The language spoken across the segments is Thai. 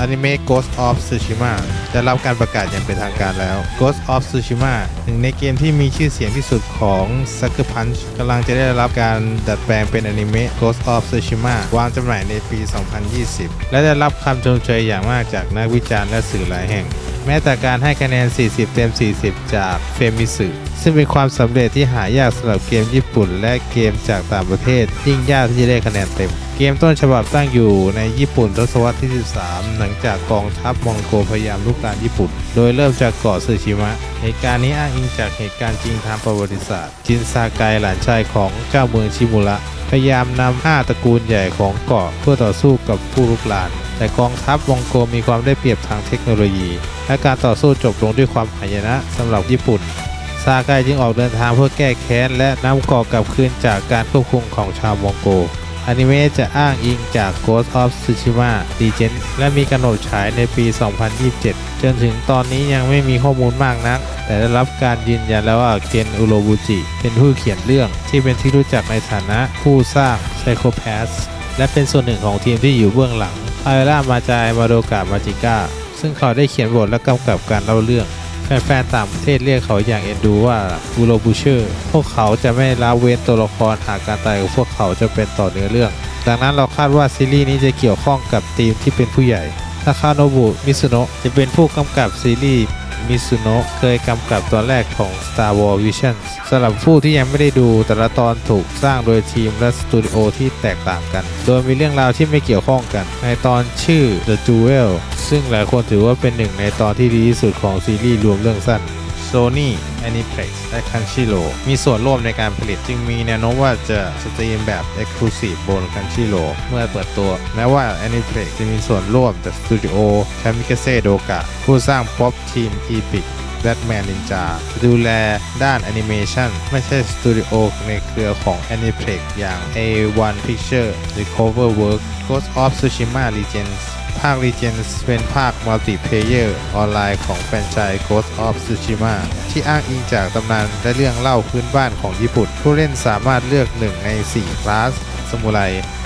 อนิเมะ Ghost of Tsushima ได้รับการประกาศอย่างเป็นทางการแล้ว Ghost of Tsushima หนึ่งในเกมที่มีชื่อเสียงที่สุดของ Sucker Punch กำลังจะได้รับการดัดแปลงเป็นอนิเมะ Ghost of Tsushima วางจำหน่ายในปี 2020 และได้รับคำชมเชยอย่างมากจากนักวิจารณ์และสื่อหลายแห่ง แม้แต่การให้คะแนน 40 เต็ม 40 จากเฟมิสึซึ่งเป็นความสำเร็จที่หายากสำหรับเกมญี่ปุ่น และเกมจากต่างประเทศ ยิ่งยากที่จะได้คะแนนเต็ม เกมต้นฉบับตั้งอยู่ในญี่ปุ่นทศวรรษที่ 13 หลังจากกองทัพมองโกพยายามลุกรานญี่ปุ่น โดยเริ่มจากเกาะซึชิมะ เหตุการณ์นี้อ้างอิงจากเหตุการณ์จริงทางประวัติศาสตร์ จินซาไกหลานชายของเจ้าเมืองชิมุระพยายามนำห้าตระกูลใหญ่ของเกาะเพื่อต่อสู้กับผู้ลุกราน แต่กองทัพมองโกมีความได้เปรียบทางเทคโนโลยี และการต่อสู้จบลงด้วยความหายนะสำหรับญี่ปุ่น ซาไกจึงออกเดินทางเพื่อแก้แค้น และนำกาะกลับคืนจากการควบคุมของชาวมองโกอนิเมะจะอ้างอิงจาก Ghost of Tsushima Legend และมีกำหนดฉายในปี 2027 จนถึงตอนนี้ยังไม่มีข้อมูลมากนัก แต่ได้รับการยืนยันแล้วว่าเคนอุโรบุจิ เป็นผู้เขียนเรื่องที่เป็นที่รู้จักในฐานะผู้สร้าง Psychopaths และเป็นส่วนหนึ่งของทีมที่อยู่เบื้องหลัง ไอร่ามาจายมาโดกามาจิก้า ซึ่งเขาได้เขียนบทและกำกับการเล่าเรื่อง แฟนๆต่างประเทศเรียกเขาอย่างเอ็นดูว่าบูโรบูเชอร์ พวกเขาจะไม่ละเว้นตัวละครหากการตายของพวกเขาจะเป็นต่อเนื้อเรื่อง ดังนั้นเราคาดว่าซีรีส์นี้จะเกี่ยวข้องกับทีมที่เป็นผู้ใหญ่ทาคาโนบุ มิซุโนะจะเป็นผู้กำกับซีรีส์ มิซุโนะเคยกำกับตอนแรกของ Star Wars Visions สำหรับผู้ที่ยังไม่ได้ดูแต่ละตอนถูกสร้างโดยทีมและสตูดิโอที่แตกต่างกัน โดยมีเรื่องราวที่ไม่เกี่ยวข้องกัน ในตอนชื่อ The Jewel ซึ่งหลายคนถือว่าเป็นหนึ่งในตอนที่ดีที่สุดของซีรีส์รวมเรื่องสั้น Sony Aniplex และ Crunchyroll มีส่วนร่วมในการผลิตจึงมีแนวโน้มว่าจะสตรีมแบบ Exclusive บน Crunchyroll เมื่อเปิดตัว แม้ว่า Aniplex จะมีส่วนร่วมจากสตูดิโอ Kamikaze Doga ผู้สร้าง Pop Team Epic Batman Ninja จะดูแลด้านแอนิเมชันไม่ใช่สตูดิโอในเครือของ Aniplex อย่าง A1 Picture หรือ Coverwork Ghost of Tsushima Legends ภาค Legends เป็นภาคมัลติเพเยอร์ออนไลน์ของแฟรนไชส์ Ghost of Tsushima ที่อ้างอิงจากตำนานและเรื่องเล่าพื้นบ้านของญี่ปุ่น ผู้เล่นสามารถเลือกหนึ่งใน 4 คลาส สมุไร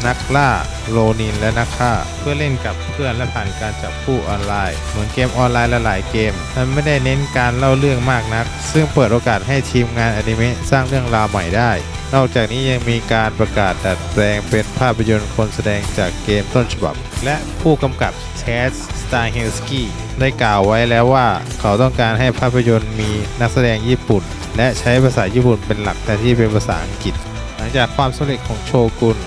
นักล่าโรนินและนักฆ่า เพื่อเล่นกับเพื่อนและผ่านการจับคู่ออนไลน์ เหมือนเกมออนไลน์หลายเกม มันไม่ได้เน้นการเล่าเรื่องมากนัก ซึ่งเปิดโอกาสให้ทีมงานอนิเมะสร้างเรื่องราวใหม่ได้ นอกจากนี้ยังมีการประกาศดัดแปลงเป็นภาพยนตร์คนแสดงจากเกมต้นฉบับ และผู้กำกับเชสสตาร์เฮลสกี้ได้กล่าวไว้แล้วว่าเขาต้องการให้ภาพยนตร์มีนักแสดงญี่ปุ่น และใช้ภาษาญี่ปุ่นเป็นหลักแทนที่เป็นภาษาอังกฤษ ลังจากความสำเร็จของโชกุน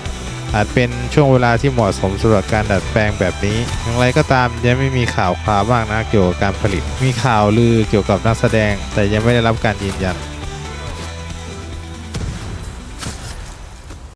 อาจเป็นช่วงเวลาที่เหมาะสมสำหรับการดัดแปลงแบบนี้ อย่างไรก็ตามยังไม่มีข่าวคราวมากนะเกี่ยวกับการผลิต มีข่าวลือเกี่ยวกับนักแสดง แต่ยังไม่ได้รับการยืนยัน